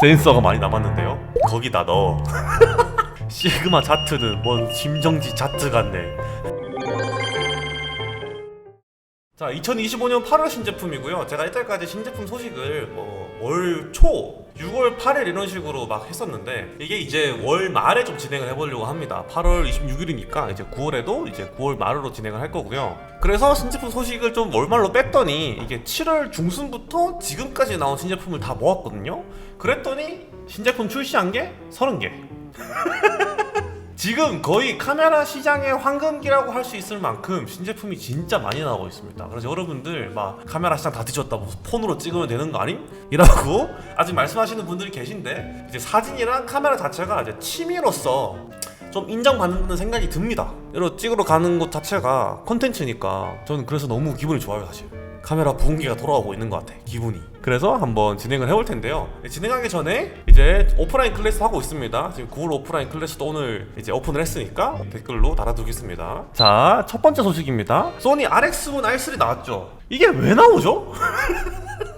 센서가 많이 남았는데요. 거기다 넣어. 시그마 자트는 뭔 심정지 자트 같네. 자, 2025년 8월 신제품이고요. 제가 이때까지 신제품 소식을 뭐 월 초, 6월 8일 이런 식으로 막 했었는데 이게 이제 월 말에 좀 진행을 해보려고 합니다. 8월 26일이니까 이제 9월에도 이제 9월 말으로 진행을 할 거고요. 그래서 신제품 소식을 좀 월말로 뺐더니 이게 7월 중순부터 지금까지 나온 신제품을 다 모았거든요. 그랬더니 신제품 출시한 게 30개. 지금 거의 카메라 시장의 황금기라고 할 수 있을 만큼 신제품이 진짜 많이 나오고 있습니다. 그래서 여러분들 막 카메라 시장 다 뒤졌다 뭐 폰으로 찍으면 되는 거 아님? 이라고 아직 말씀하시는 분들이 계신데 이제 사진이랑 카메라 자체가 이제 취미로서 좀 인정받는다는 생각이 듭니다. 여러 찍으러 가는 것 자체가 콘텐츠니까 저는 그래서 너무 기분이 좋아요 사실. 카메라 부흥기가 돌아오고 있는 것 같아 기분이. 그래서 한번 진행을 해볼 텐데요. 진행하기 전에 이제 오프라인 클래스 하고 있습니다. 지금 9월 오프라인 클래스도 오늘 이제 오픈을 했으니까 댓글로 달아두겠습니다. 자 첫 번째 소식입니다. 소니 RX1 R3 나왔죠? 이게 왜 나오죠?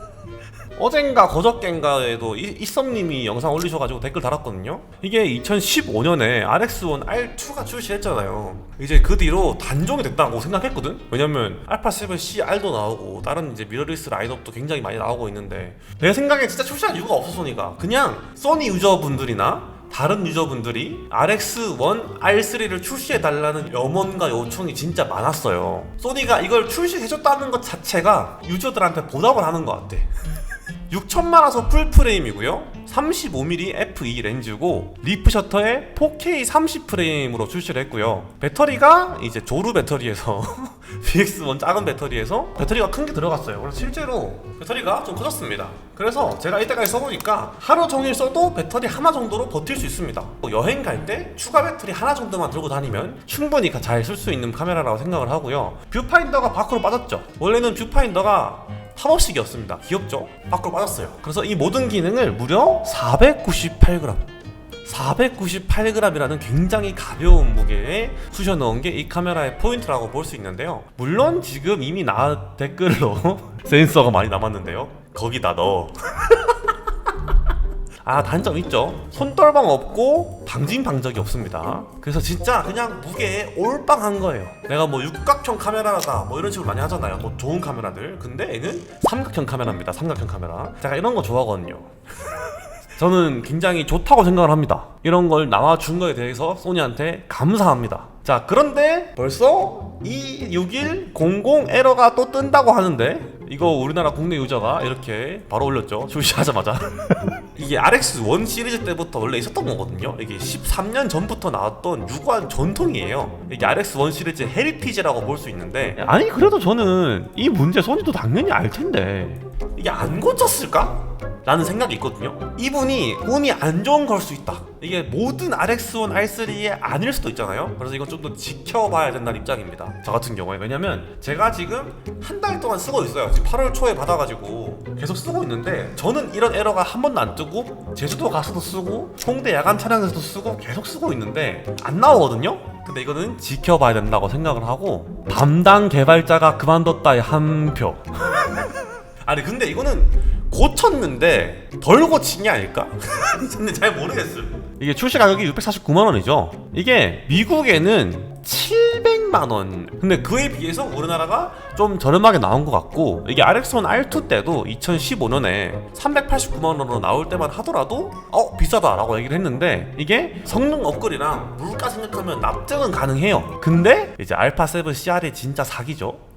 어젠가 거저껜가에도 이- 이썸님이 영상 올리셔가지고 댓글 달았거든요. 이게 2015년에 RX1 R2가 출시했잖아요. 이제 그 뒤로 단종이 됐다고 생각했거든. 왜냐면 알파 7C R도 나오고 다른 이제 미러리스 라인업도 굉장히 많이 나오고 있는데 내 생각에 진짜 출시할 이유가 없어 소니가 그냥 소니 유저분들이나 다른 유저분들이 RX1, R3를 출시해달라는 염원과 요청이 진짜 많았어요. 소니가 이걸 출시해줬다는 것 자체가 유저들한테 보답을 하는 것 같아. 6천만 화소 풀프레임이고요. 35mm f2 렌즈고 리프 셔터에 4K 30프레임으로 출시를 했고요. 배터리가 이제 조루 배터리에서 VX1 작은 배터리에서 배터리가 큰 게 들어갔어요. 그래서 실제로 배터리가 좀 커졌습니다. 그래서 제가 이때까지 써보니까 하루 종일 써도 배터리 하나 정도로 버틸 수 있습니다. 뭐 여행 갈 때 추가 배터리 하나 정도만 들고 다니면 충분히 잘 쓸 수 있는 카메라라고 생각을 하고요. 뷰파인더가 밖으로 빠졌죠. 원래는 뷰파인더가 팝업식이었습니다. 귀엽죠? 밖으로 빠졌어요. 그래서 이 모든 기능을 무려 498g. 498g이라는 굉장히 가벼운 무게에 쑤셔 넣은 게 이 카메라의 포인트라고 볼 수 있는데요. 물론 지금 이미 나 댓글로 센서가 많이 남았는데요. 거기다 넣어. 아 단점 있죠. 손떨방 없고 방진 방적이 없습니다. 그래서 진짜 그냥 무게에 올빵한 거예요. 내가 뭐 육각형 카메라다 뭐 이런 식으로 많이 하잖아요. 뭐 좋은 카메라들. 근데 얘는 삼각형 카메라입니다. 삼각형 카메라. 제가 이런 거 좋아하거든요. 저는 굉장히 좋다고 생각을 합니다. 이런 걸 나와준 거에 대해서 소니한테 감사합니다. 자 그런데 벌써 26100 에러가 또 뜬다고 하는데 이거 우리나라 국내 유저가 이렇게 바로 올렸죠. 출시하자마자 이게 RX1 시리즈 때부터 원래 있었던 거거든요. 이게 13년 전부터 나왔던 유관 전통이에요. 이게 RX1 시리즈 헤리티지라고 볼 수 있는데 아니 그래도 저는 이 문제 소니도 당연히 알 텐데 이게 안 고쳤을까? 라는 생각이 있거든요. 이분이 운이 안 좋은 걸 수 있다. 이게 모든 RX1, R3에 아닐 수도 있잖아요. 그래서 이건 좀 더 지켜봐야 된다는 입장입니다. 저 같은 경우에 왜냐면 제가 지금 한 달 동안 쓰고 있어요. 지금 8월 초에 받아가지고 계속 쓰고 있는데 저는 이런 에러가 한 번도 안 뜨고 제주도 가서도 쓰고 홍대 야간 촬영에서도 쓰고 계속 쓰고 있는데 안 나오거든요. 근데 이거는 지켜봐야 된다고 생각을 하고 담당 개발자가 그만뒀다의 한 표. 아니 근데 이거는 고쳤는데 덜 고친 게 아닐까? 근데 잘 모르겠어요. 이게 출시 가격이 649만 원이죠. 이게 미국에는 700만 원. 근데 그에 비해서 우리나라가 좀 저렴하게 나온 것 같고 이게 RX1 R2 때도 2015년에 389만 원으로 나올 때만 하더라도 어 비싸다라고 얘기를 했는데 이게 성능 업글이랑 물가 생각하면 납득은 가능해요. 근데 이제 알파 7 CR이 진짜 사기죠.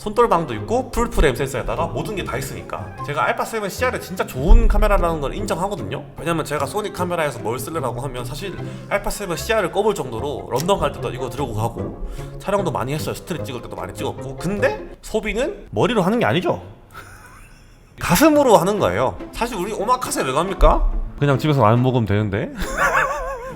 손떨방도 있고 풀프레임 센서에다가 모든 게 다 있으니까 제가 알파 7 CR이 진짜 좋은 카메라라는 걸 인정하거든요. 왜냐면 제가 소니 카메라에서 뭘 쓰려고 하면 사실 알파 7 CR을 꼽을 정도로 런던 갈 때도 이거 들고 가고 촬영도 많이 했어요. 스트릿 찍을 때도 많이 찍었고. 근데 소비는 머리로 하는 게 아니죠. 가슴으로 하는 거예요. 사실 우리 오마카세 왜 갑니까? 그냥 집에서 안 먹으면 되는데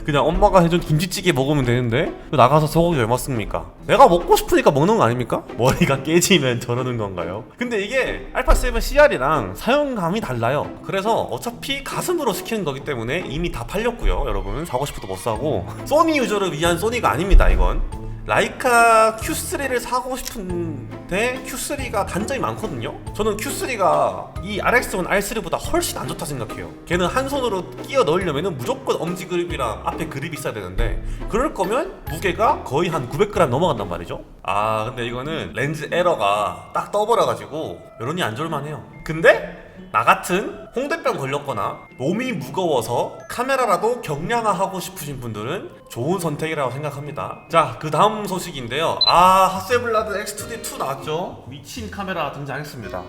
그냥 엄마가 해준 김치찌개 먹으면 되는데 왜 나가서 소고기 얼마 씁니까? 내가 먹고 싶으니까 먹는 거 아닙니까? 머리가 깨지면 저러는 건가요? 근데 이게 알파 7 CR이랑 사용감이 달라요. 그래서 어차피 가슴으로 시키는 거기 때문에 이미 다 팔렸고요, 여러분. 사고 싶어도 못 사고 소니 유저를 위한 소니가 아닙니다, 이건. 라이카 Q3를 사고 싶은데 Q3가 단점이 많거든요. 저는 Q3가 이 RX1 R3보다 훨씬 안 좋다 생각해요. 걔는 한 손으로 끼워 넣으려면 무조건 엄지 그립이랑 앞에 그립이 있어야 되는데 그럴 거면 무게가 거의 한 900g 넘어간단 말이죠. 아 근데 이거는 렌즈 에러가 딱 떠버려가지고 여론이 안 좋을만해요. 근데 나 같은 홍대병 걸렸거나 몸이 무거워서 카메라라도 경량화하고 싶으신 분들은 좋은 선택이라고 생각합니다. 자, 그 다음 소식인데요. 아, 하세블라드 X2D2 나왔죠? 미친 카메라 등장했습니다.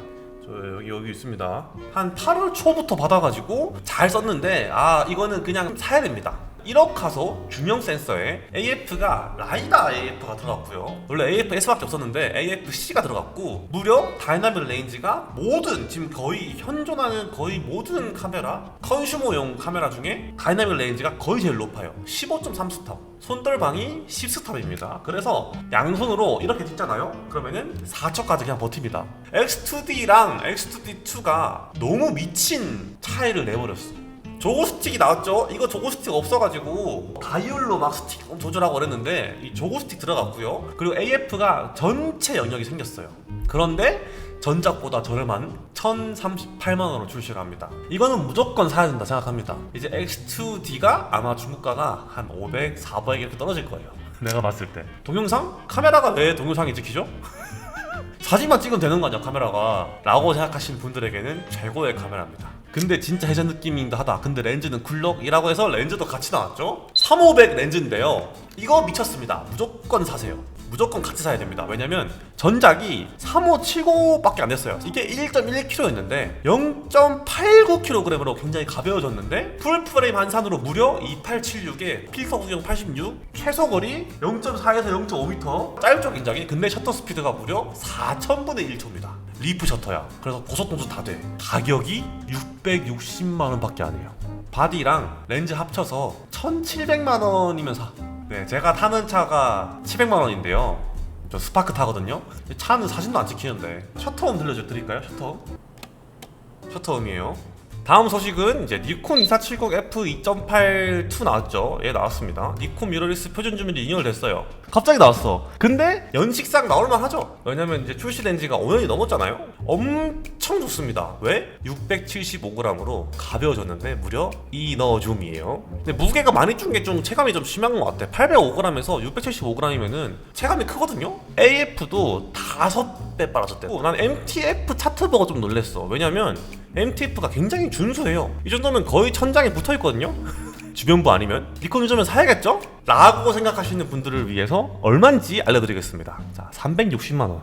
저 여기 여기 있습니다. 한 8월 초부터 받아가지고 잘 썼는데 아 이거는 그냥 사야 됩니다. 1억 화소 중형 센서에 AF가 라이다 AF가 들어갔고요. 원래 AF S밖에 없었는데 AF C가 들어갔고 무려 다이나믹 레인지가 모든 지금 거의 현존하는 거의 모든 카메라 컨슈머용 카메라 중에 다이나믹 레인지가 거의 제일 높아요. 15.3스탑. 손떨방이 10스탑입니다. 그래서 양손으로 이렇게 찍잖아요. 그러면은 4초까지 그냥 버팁니다. X2D랑 X2D2가 너무 미친 차이를 내버렸어. 조고 스틱이 나왔죠? 이거 조고 스틱 없어가지고 다이얼로 막 스틱 조절하고 그랬는데 이 조고 스틱 들어갔고요. 그리고 AF가 전체 영역이 생겼어요. 그런데 전작보다 저렴한 1,038만 원으로 출시를 합니다. 이거는 무조건 사야 된다 생각합니다. 이제 X2D가 아마 중국가가 한 500, 400 이렇게 떨어질 거예요. 내가 봤을 때. 동영상? 카메라가 왜 동영상이 찍히죠? 사진만 찍으면 되는 거 아니야 카메라가? 라고 생각하시는 분들에게는 최고의 카메라입니다. 근데 진짜 해전 느낌인다 하다. 근데 렌즈는 쿨럭이라고 해서 렌즈도 같이 나왔죠? 3500 렌즈인데요. 이거 미쳤습니다. 무조건 사세요 무조건 같이 사야 됩니다. 왜냐면 전작이 3579밖에 안 됐어요. 이게 1.1kg였는데 0.89kg으로 굉장히 가벼워졌는데 풀프레임 한산으로 무려 2876에 필터 구경 86 최소 거리 0.4에서 0.5m 짧죠 굉장히 근데 셔터 스피드가 무려 4000분의 1초입니다. 리프 셔터야. 그래서 고속동수 다돼. 가격이 660만 원밖에 안 해요. 바디랑 렌즈 합쳐서 1700만 원이면 사 네, 제가 타는 차가 700만 원인데요. 저 스파크 타거든요. 차는 사진도 안 찍히는데 셔터음 들려줘 드릴까요? 셔터. 셔터음이에요. 다음 소식은 이제 니콘 2470 f2.82 나왔죠. 얘 나왔습니다. 니콘 미러리스 표준 주문이 2년 됐어요. 갑자기 나왔어. 근데 연식상 나올만 하죠. 왜냐면 이제 출시 된 지가 5년이 넘었잖아요. 엄청 좋습니다. 왜? 675g으로 가벼워졌는데 무려 2너줌이에요. 근데 무게가 많이 준 게 좀 체감이 좀 심한 것 같아. 805g에서 675g이면은 체감이 크거든요. AF도 5배 빨아졌대. 난 MTF 차트 보고 좀 놀랬어. 왜냐면 MTF가 굉장히 준수해요. 이 정도면 거의 천장에 붙어 있거든요. 주변부 아니면 니콘 요즘은 사야겠죠? 라고 생각하시는 분들을 위해서 얼마인지 알려드리겠습니다. 자, 360만 원.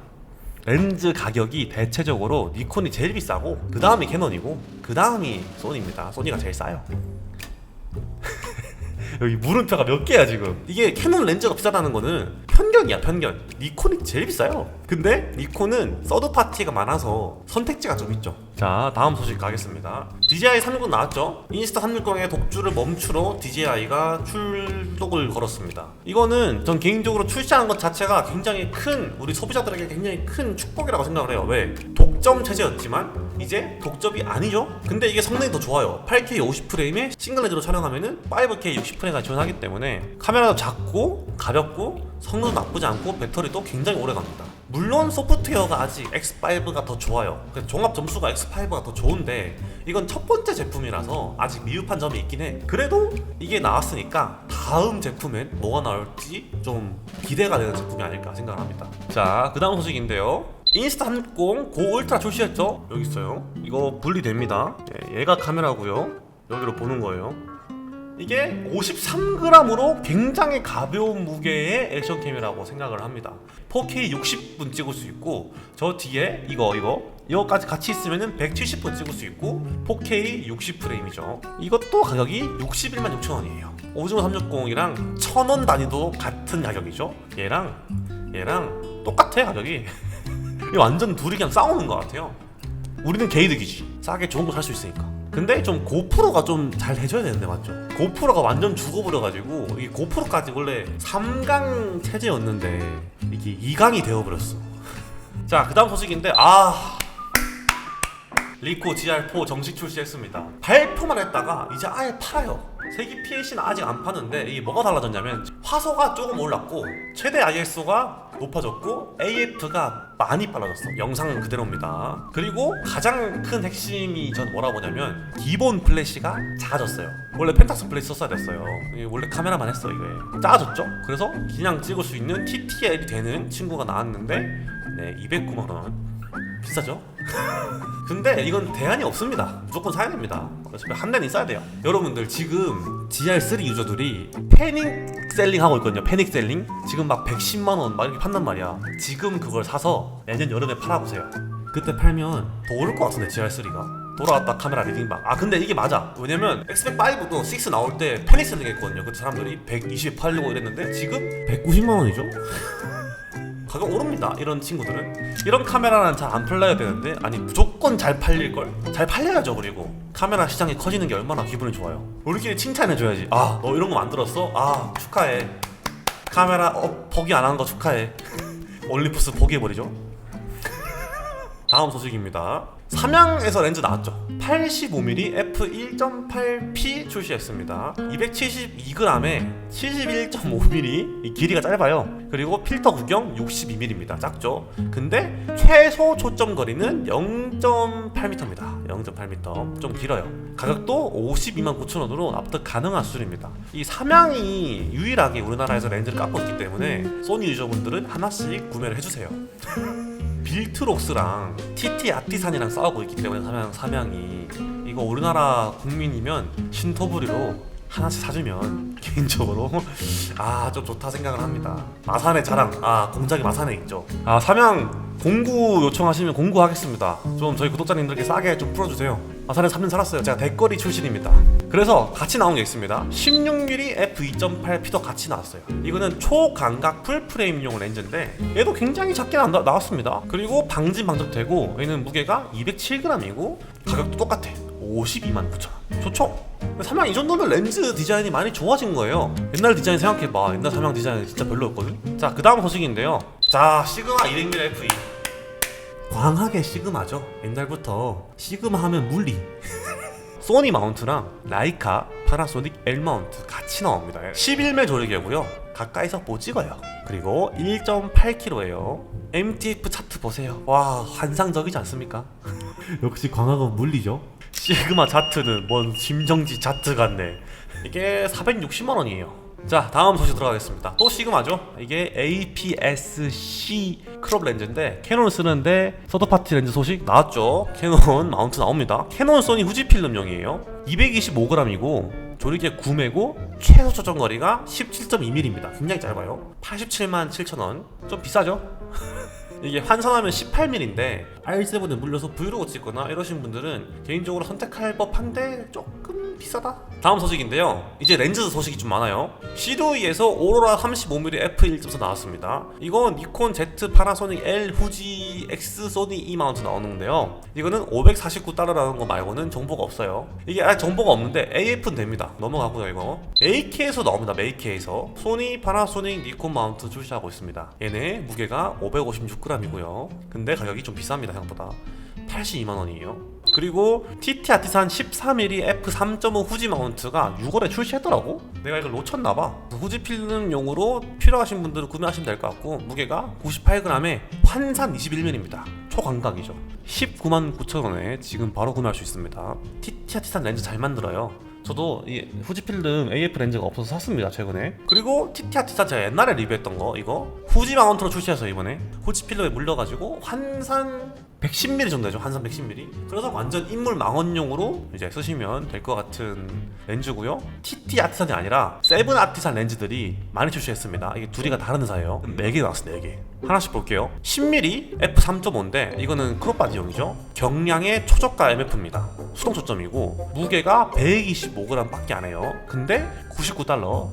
렌즈 가격이 대체적으로 니콘이 제일 비싸고 그 다음이 캐논이고 그 다음이 소니입니다. 소니가 제일 싸요. 여기 물음표가 몇 개야 지금 이게 캐논 렌즈가 비싸다는 거는 편견이야 편견 니콘이 제일 비싸요 근데 니콘은 서드 파티가 많아서 선택지가 좀 있죠. 자 다음 소식 가겠습니다. DJI 360 나왔죠? 인스타 360의 독주를 멈추러 DJI가 출동을 걸었습니다. 이거는 전 개인적으로 출시하는 것 자체가 굉장히 큰 우리 소비자들에게 굉장히 큰 축복이라고 생각을 해요. 왜? 독점 체제였지만 이제 독점이 아니죠? 근데 이게 성능이 더 좋아요. 8K 50프레임에 싱글 렌즈로 촬영하면은 5K 60프레임까지 지원하기 때문에 카메라도 작고 가볍고 성능도 나쁘지 않고 배터리도 굉장히 오래 갑니다. 물론 소프트웨어가 아직 X5가 더 좋아요. 종합 점수가 X5가 더 좋은데 이건 첫 번째 제품이라서 아직 미흡한 점이 있긴 해. 그래도 이게 나왔으니까 다음 제품엔 뭐가 나올지 좀 기대가 되는 제품이 아닐까 생각합니다. 자, 그 다음 소식인데요. 인스타 360고 울트라 출시했죠? 여기 있어요. 이거 분리됩니다. 예, 얘가 카메라고요. 여기로 보는 거예요. 이게 53g으로 굉장히 가벼운 무게의 액션캠이라고 생각을 합니다. 4K 60분 찍을 수 있고 저 뒤에 이거 이거 이거까지 같이 있으면은 170분 찍을 수 있고 4K 60프레임이죠. 이것도 가격이 61만 6천 원이에요. 오징어 360이랑 1000원 단위도 같은 가격이죠. 얘랑 얘랑 똑같아 가격이. 이 완전 둘이 그냥 싸우는 것 같아요. 우리는 개이득이지. 싸게 좋은 거 살 수 있으니까. 근데 좀 고프로가 좀 잘 해줘야 되는데 맞죠? 고프로가 완전 죽어버려가지고 이게 고프로까지 원래 3강 체제였는데 이게 2강이 되어버렸어. 자, 그 다음 소식인데 아 리코 GR4 정식 출시했습니다. 발표만 했다가 이제 아예 팔아요. 세기 PLC는 아직 안 파는데 이게 뭐가 달라졌냐면 화소가 조금 올랐고 최대 ISO가 높아졌고 AF가 많이 빨라졌어. 영상은 그대로입니다. 그리고 가장 큰 핵심이 전 뭐라 보냐면 기본 플래시가 작아졌어요. 원래 펜타스 플래시 썼어야 됐어요. 원래 카메라만 했어 이게. 작아졌죠. 그래서 그냥 찍을 수 있는 TTL이 되는 친구가 나왔는데 네 209만 원. 비싸죠? 근데 이건 대안이 없습니다. 무조건 사야 됩니다. 어차피 한 대는 있어야 돼요. 여러분들 지금 GR3 유저들이 패닉 셀링 하고 있거든요. 패닉 셀링. 지금 막 110만 원 막 이렇게 판단 말이야. 지금 그걸 사서 내년 여름에 팔아보세요. 그때 팔면 더 오를 것 같은데 GR3가. 돌아왔다 카메라 리딩방. 아 근데 이게 맞아. 왜냐면 엑스펙 5도 6 나올 때 패닉 셀링 했거든요. 그때 사람들이 120 팔려고 이랬는데 지금 190만 원이죠? 가격 오릅니다. 이런 친구들은 이런 카메라는 잘 안 팔려야 되는데 아니 무조건 잘 팔릴 걸. 잘 팔려야죠. 그리고 카메라 시장이 커지는 게 얼마나 기분이 좋아요. 우리끼리 칭찬해 줘야지. 아 너 이런 거 만들었어? 아 축하해. 카메라 어, 포기 안한거 축하해. 올리푸스 포기해버리죠. 다음 소식입니다. 삼양에서 렌즈 나왔죠. 85mm f1.8p 출시했습니다. 272g에 71.5mm 이 길이가 짧아요. 그리고 필터 구경 62mm입니다. 작죠. 근데 최소 초점 거리는 0.8m입니다. 0.8m 좀 길어요. 가격도 52만 9천 원으로 납득 가능한 수준입니다. 이 삼양이 유일하게 우리나라에서 렌즈를 깎고 있기 때문에 소니 유저분들은 하나씩 구매를 해주세요. 빌트록스랑 TT 아티산이랑 싸우고 있기 때문에 삼양 삼양이. 이거 우리나라 국민이면 신토부리로 하나씩 사주면 개인적으로 아 좀 좋다 생각을 합니다. 마산의 자랑 아 공작이 마산에 있죠. 아 삼양 공구 요청하시면 공구하겠습니다. 좀 저희 구독자님들께 싸게 좀 풀어주세요. 마산에 3년 살았어요. 제가 대거리 출신입니다. 그래서 같이 나온 게 있습니다. 16mm f2.8p도 같이 나왔어요. 이거는 초광각 풀프레임용 렌즈인데 얘도 굉장히 작게 나, 나왔습니다. 그리고 방진 방적되고 얘는 무게가 207g이고 가격도 똑같아. 52만 9천 원. 좋죠? 삼양 이 정도면 렌즈 디자인이 많이 좋아진 거예요. 옛날 디자인 생각해봐. 옛날 삼양 디자인 진짜 별로였거든. 자, 그 다음 소식인데요. 자, 시그마 200mm f2. 광하게 시그마죠. 옛날부터 시그마 하면 물리. 소니 마운트랑 라이카 파나소닉 L 마운트 같이 나옵니다. 11매 조리개고요. 가까이서 못 찍어요. 그리고 1.8kg예요. MTF 차트 보세요. 와 환상적이지 않습니까? 역시 광학은 물리죠. 시그마 차트는 뭔 심정지 차트 같네. 이게 460만 원이에요. 자 다음 소식 들어가겠습니다. 또 시그마죠. 이게 APS-C 크롭 렌즈인데 캐논 쓰는데 서드파티 렌즈 소식 나왔죠. 캐논 마운트 나옵니다. 캐논 소니 후지 필름용이에요. 225g이고 조리개 구매고 최소 초점 거리가 17.2mm입니다. 굉장히 짧아요. 87만 7천 원. 좀 비싸죠? 이게 환산하면 18mm인데 R7에 물려서 브이로그 찍거나 이러신 분들은 개인적으로 선택할 법한데 조금 비싸다. 다음 소식인데요. 이제 렌즈 소식이 좀 많아요. 시도이에서 오로라 35mm f1.4 나왔습니다. 이건 니콘 Z, 파나소닉 L, 후지 X, 소니 E 마운트 나오는 건데요. 이거는 549 달러라는 거 말고는 정보가 없어요. 이게 아직 정보가 없는데 AF는 됩니다. 넘어가고요 이거. AK에서 나옵니다. 메이케에서 소니, 파나소닉, 니콘 마운트 출시하고 있습니다. 얘네 무게가 556g이고요. 근데 가격이 좀 비쌉니다 생각보다. 82만 원이에요. 그리고 TT 아티산 13mm f3.5 후지 마운트가 6월에 출시했더라고. 내가 이걸 놓쳤나봐. 후지 필름용으로 필요하신 분들은 구매하시면 될 것 같고 무게가 98g에 환산 21mm입니다. 초광각이죠. 19만 9천 원에 지금 바로 구매할 수 있습니다. TT 아티산 렌즈 잘 만들어요. 저도 이 후지필름 AF 렌즈가 없어서 샀습니다 최근에 그리고 아티사 제가 옛날에 리뷰했던 거 이거 후지 마운트로 출시해서 이번에 후지필름에 물려가지고 환산 110mm 정도 되죠. 환산 110mm 그래서 완전 인물 망원용으로 이제 쓰시면 될 것 같은 렌즈고요. TT 아티산이 아니라 세븐 아티산 렌즈들이 많이 출시했습니다. 이게 둘이가 다른 회사예요. 4개 나왔어 4개. 하나씩 볼게요. 10mm f3.5인데 이거는 크롭바디용이죠. 경량의 초저가 MF입니다. 수동 초점이고 무게가 125g 밖에 안 해요. 근데 99달러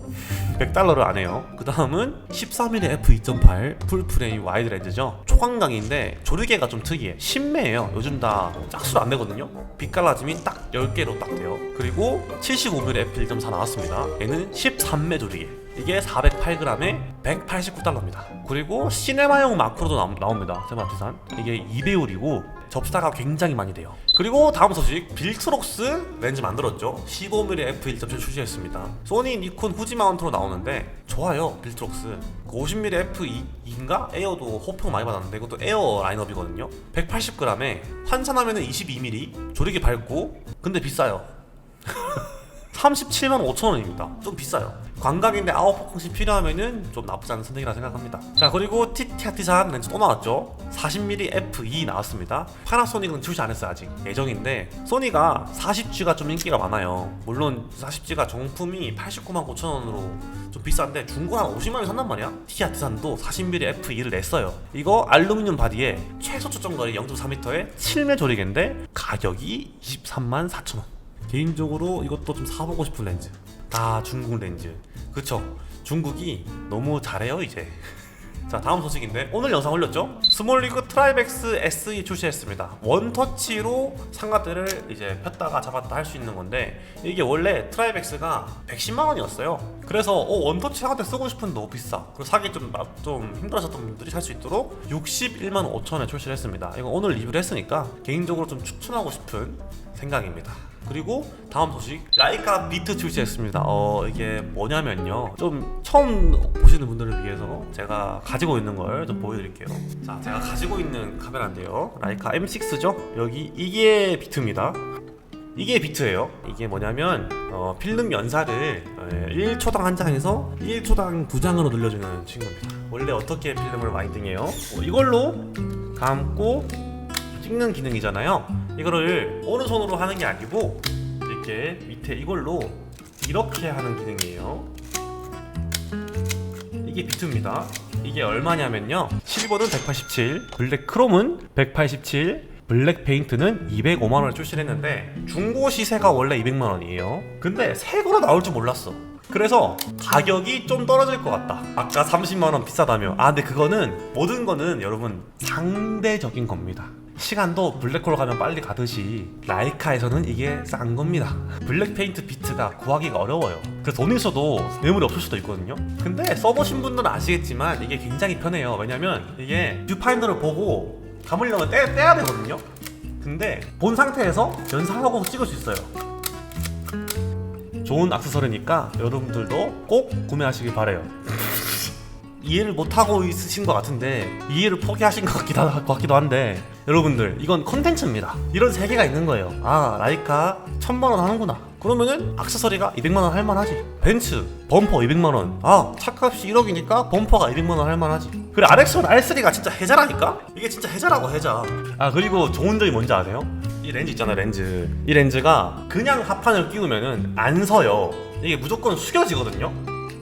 100달러를 안 해요. 그 다음은 13mm f2.8 풀프레임 와이드 렌즈죠. 초광각인데 조리개가 좀 특이해 신매예요 요즘 다 짝수로 안 되거든요 빛깔라짐이 딱 10개로 딱 돼요 그리고 75mm f1.4 나왔습니다 얘는 13매 조리개 이게 408g에 189달러입니다. 그리고 시네마용 마크로도 나옵, 나옵니다. 세마티산. 이게 2배율이고 접사가 굉장히 많이 돼요. 그리고 다음 소식 빌트록스 렌즈 만들었죠. 15mm f1.7 출시했습니다. 소니, 니콘, 후지 마운트로 나오는데 좋아요 빌트록스. 그 50mm f2인가 에어도 호평 많이 받았는데 이것도 에어 라인업이거든요. 180g에 환산하면은 22mm 조리개 밝고 근데 비싸요. 37만 5천 원입니다. 좀 비싸요. 관광인데 아웃포커싱 필요하면은 좀 나쁘지 않은 선택이라 생각합니다. 자 그리고 TT아티산 렌즈 또 나왔죠. 40mm f2 나왔습니다. 파나소닉은 출시 안 했어요 아직 예정인데 소니가 40G가 좀 인기가 많아요. 물론 40G가 정품이 89만 9천 원으로 좀 비싼데 중고 한 50만 원 산단 말이야. TT아티산도 40mm f2를 냈어요. 이거 알루미늄 바디에 최소 초점 거리 0.4m에 7매 조리개인데 가격이 23만 4천 원. 개인적으로 이것도 좀 사보고 싶은 렌즈. 다 중국 렌즈. 그쵸? 중국이 너무 잘해요 이제. 자 다음 소식인데 오늘 영상 올렸죠? 스몰리그 트라이백스 SE 출시했습니다. 원터치로 상가들을 이제 폈다가 잡았다 할 수 있는 건데 이게 원래 트라이백스가 110만 원이었어요. 그래서 어, 원터치 상가대 쓰고 싶은데 너무 비싸. 그리고 사기 좀, 나- 좀 힘들어졌던 분들이 살 수 있도록 61만 5천에 출시를 했습니다. 이거 오늘 리뷰를 했으니까 개인적으로 좀 추천하고 싶은 생각입니다. 그리고 다음 소식 라이카 비트 출시했습니다. 어 이게 뭐냐면요. 좀 처음 보시는 분들을 위해서 제가 가지고 있는 걸 좀 보여드릴게요. 자 제가 가지고 있는 카메라인데요. 라이카 M6죠. 여기 이게 비트입니다. 이게 비트예요. 이게 뭐냐면 어, 필름 연사를 1초당 한 장에서 1초당 두 장으로 늘려주는 친구입니다. 원래 어떻게 필름을 많이 등해요? 어, 이걸로 감고 찍는 기능이잖아요. 이거를 오른손으로 하는 게 아니고 이렇게 밑에 이걸로 이렇게 하는 기능이에요. 이게 비트입니다. 이게 얼마냐면요. 실버는 187, 블랙 크롬은 187, 블랙 페인트는 205만 원을 출시했는데 중고 시세가 원래 200만 원이에요. 근데 새 거로 나올 줄 몰랐어. 그래서 가격이 좀 떨어질 것 같다. 아까 30만 원 비싸다며. 아, 근데 그거는 모든 거는 여러분 상대적인 겁니다. 시간도 블랙홀 가면 빨리 가듯이 라이카에서는 이게 싼 겁니다. 블랙 페인트 비트가 구하기가 어려워요. 그래서 돈 있어도 매물이 없을 수도 있거든요. 근데 써보신 분들은 아시겠지만 이게 굉장히 편해요. 왜냐면 이게 뷰파인더를 보고 감으려면 떼, 떼야 되거든요. 근데 본 상태에서 연상하고 찍을 수 있어요. 좋은 액세서리니까 여러분들도 꼭 구매하시길 바래요. 이해를 못하고 있으신 것 같은데 이해를 포기하신 것 같기도 한데 여러분들 이건 컨텐츠입니다. 이런 세계가 있는 거예요. 아 라이카 천만 원 하는구나. 그러면은 액세서리가 200만 원 할만하지. 벤츠 범퍼 200만 원 아 차값이 1억이니까 범퍼가 200만 원 할만하지. 그래 RX1 R3가 진짜 해자라니까? 이게 진짜 해자라고 해자. 아 그리고 좋은 점이 뭔지 아세요? 이 렌즈 있잖아요 렌즈. 이 렌즈가 그냥 합판을 끼우면은 안 서요. 이게 무조건 숙여지거든요.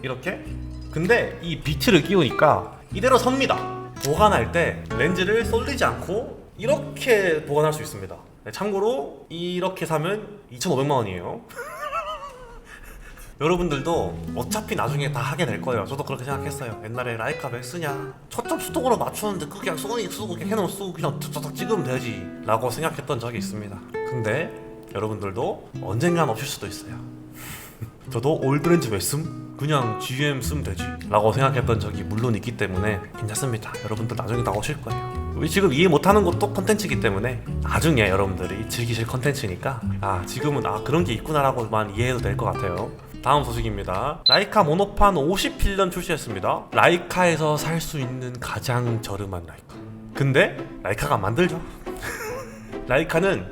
이렇게. 근데 이 비트를 끼우니까 이대로 섭니다. 보관할 때 렌즈를 쏠리지 않고 이렇게 보관할 수 있습니다. 네, 참고로 이렇게 사면 2,500만 원이에요. 여러분들도 어차피 나중에 다 하게 될 거예요. 저도 그렇게 생각했어요. 옛날에 라이카 왜 쓰냐? 초점 수동으로 맞추는데 그 그냥 소니 쓰고 그냥 캐논 쓰고 그냥 툭툭 찍으면 되지. 라고 생각했던 적이 있습니다. 근데 여러분들도 언젠간 없을 수도 있어요. 저도 올드렌즈 왜 씀? 그냥 GM 쓰면 되지 라고 생각했던 적이 물론 있기 때문에 괜찮습니다 여러분들 나중에 나오실 거예요 우리 지금 이해 못하는 것도 컨텐츠이기 때문에 나중에 여러분들이 즐기실 컨텐츠니까 아 지금은 아 그런 게 있구나라고만 이해해도 될 것 같아요. 다음 소식입니다. 라이카 모노판 50필름 출시했습니다. 라이카에서 살 수 있는 가장 저렴한 라이카. 근데 라이카가 안 만들죠? 라이카는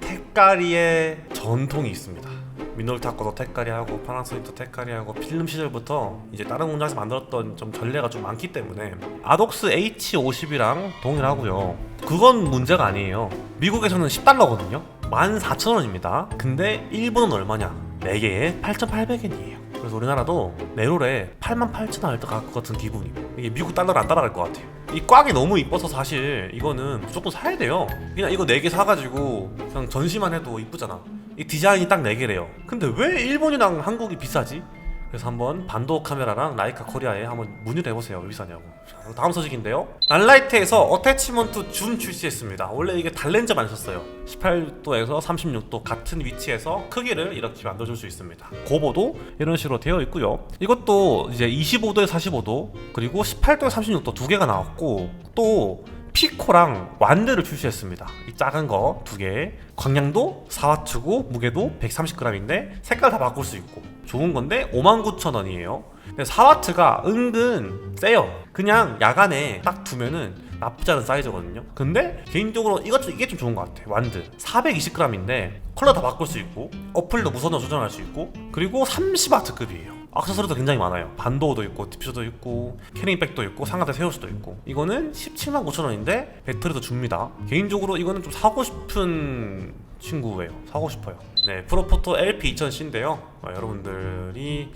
테까리의 전통이 있습니다. 미놀타코도 테까리 하고 파나소닉도 테까리 하고 필름 시절부터 이제 다른 공장에서 만들었던 좀 전례가 좀 많기 때문에 아독스 H50이랑 동일하고요. 그건 문제가 아니에요. 미국에서는 10달러거든요. 14,000원입니다. 근데 일본은 얼마냐? 4개에 8,800엔이에요. 그래서 우리나라도 내롤에 88,000원 할것 같은 기분이. 이게 미국 달러를 안 따라갈 것 같아요. 이 꽉이 너무 이뻐서 사실 이거는 무조건 사야 돼요. 그냥 이거 4개 사가지고 그냥 전시만 해도 이쁘잖아. 이 디자인이 딱 4개래요. 근데 왜 일본이랑 한국이 비싸지? 그래서 한번 반도 카메라랑 라이카 코리아에 한번 문의를 해보세요. 왜 비싸냐고. 자, 다음 소식인데요. 난라이트에서 어태치먼트 줌 출시했습니다. 원래 이게 달렌즈만 있었어요. 18도에서 36도 같은 위치에서 크기를 이렇게 만들어줄 수 있습니다. 고보도 이런 식으로 되어 있고요. 이것도 이제 25도에 45도 그리고 18도에 36도 두 개가 나왔고 또 피코랑 완드를 출시했습니다. 이 작은 거 두 개. 광량도 4와트고 무게도 130g인데 색깔 다 바꿀 수 있고 좋은 건데 59,000원이에요. 근데 4와트가 은근 세요. 그냥 야간에 딱 두면은 나쁘지 않은 사이즈거든요. 근데 개인적으로 이것 좀 이게 좀 좋은 것 같아. 완드 420g인데 컬러 다 바꿀 수 있고 어플도 무선으로 조정할 수 있고 그리고 30와트급이에요. 악세서리도 굉장히 많아요. 반도도 있고 디퓨저도 있고 캐링백도 있고 상하대 세울 수도 있고 이거는 17만 9천 원인데 배터리도 줍니다. 개인적으로 이거는 좀 사고 싶은 친구예요. 사고 싶어요. 네, 프로포토 LP 2000C인데요. 어, 여러분들이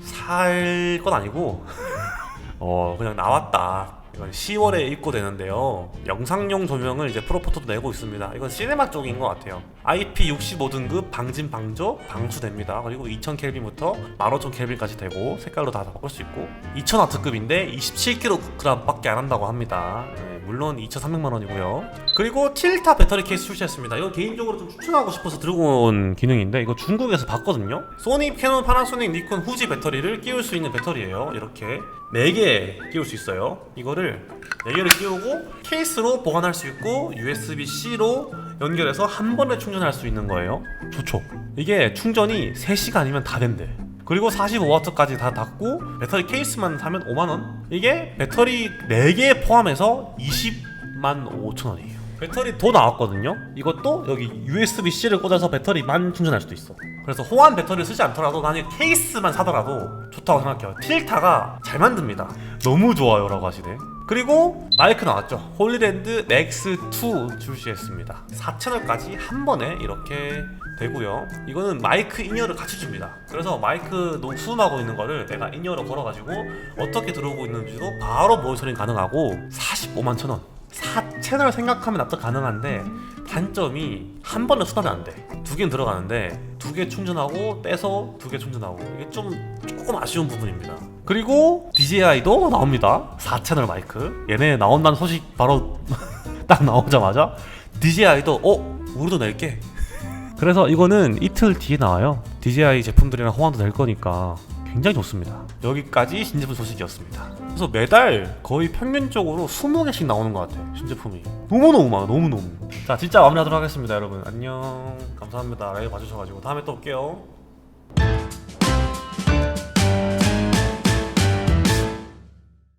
살 건 아니고 어 그냥 나왔다. 이건 10월에 입고되는데요. 영상용 조명을 이제 프로포토도 내고 있습니다. 이건 시네마 쪽인 것 같아요. IP 65 등급 방진 방조 방수됩니다. 그리고 2000켈빈부터 15000켈빈까지 되고 색깔로 다 바꿀 수 있고 2000와트급인데 27kg밖에 안 한다고 합니다. 네, 물론 2,300만 원이고요. 그리고 틸타 배터리 케이스 출시했습니다. 이거 개인적으로 좀 추천하고 싶어서 들고 온 기능인데 이거 중국에서 봤거든요. 소니, 캐논, 파나소닉, 니콘, 후지 배터리를 끼울 수 있는 배터리예요. 이렇게 4개 끼울 수 있어요. 이거를 4개를 끼우고 케이스로 보관할 수 있고 USB-C로 연결해서 한 번에 충전할 수 있는 거예요. 좋죠. 이게 충전이 3시간이면 다 된대. 그리고 45W까지 다 닫고 배터리 케이스만 사면 5만원? 이게 배터리 4개 포함해서 20만 5천원이에요. 배터리 더 나왔거든요? 이것도 여기 USB-C를 꽂아서 배터리만 충전할 수도 있어. 그래서 호환 배터리를 쓰지 않더라도 나는 케이스만 사더라도 좋다고 생각해요. 틸타가 잘 만듭니다. 너무 좋아요 라고 하시네. 그리고 마이크 나왔죠? 홀리랜드 넥스2 출시했습니다. 4채널까지 한 번에 이렇게 되고요. 이거는 마이크 인이어를 같이 줍니다. 그래서 마이크 녹음하고 있는 거를 내가 인이어로 걸어가지고 어떻게 들어오고 있는지도 바로 모니터링 가능하고 45만 천 원. 4채널 생각하면 납득 가능한데 단점이 한 번에 수납이 안 돼. 두 개는 들어가는데 두 개 충전하고 떼서 두 개 충전하고 이게 좀 조금 아쉬운 부분입니다. 그리고 DJI도 나옵니다. 4채널 마이크. 얘네 나온다는 소식 바로 딱 나오자마자 DJI도 어 우리도 낼게. 그래서 이거는 이틀 뒤에 나와요. DJI 제품들이랑 호환도 될 거니까 굉장히 좋습니다. 여기까지 신제품 소식이었습니다. 그래서 매달 거의 평균적으로 20개씩 나오는 것 같아요. 신제품이. 너무너무 많아, 너무너무. 자, 진짜 마무리하도록 하겠습니다, 여러분. 안녕. 감사합니다. 라이브 봐주셔가지고. 다음에 또 올게요.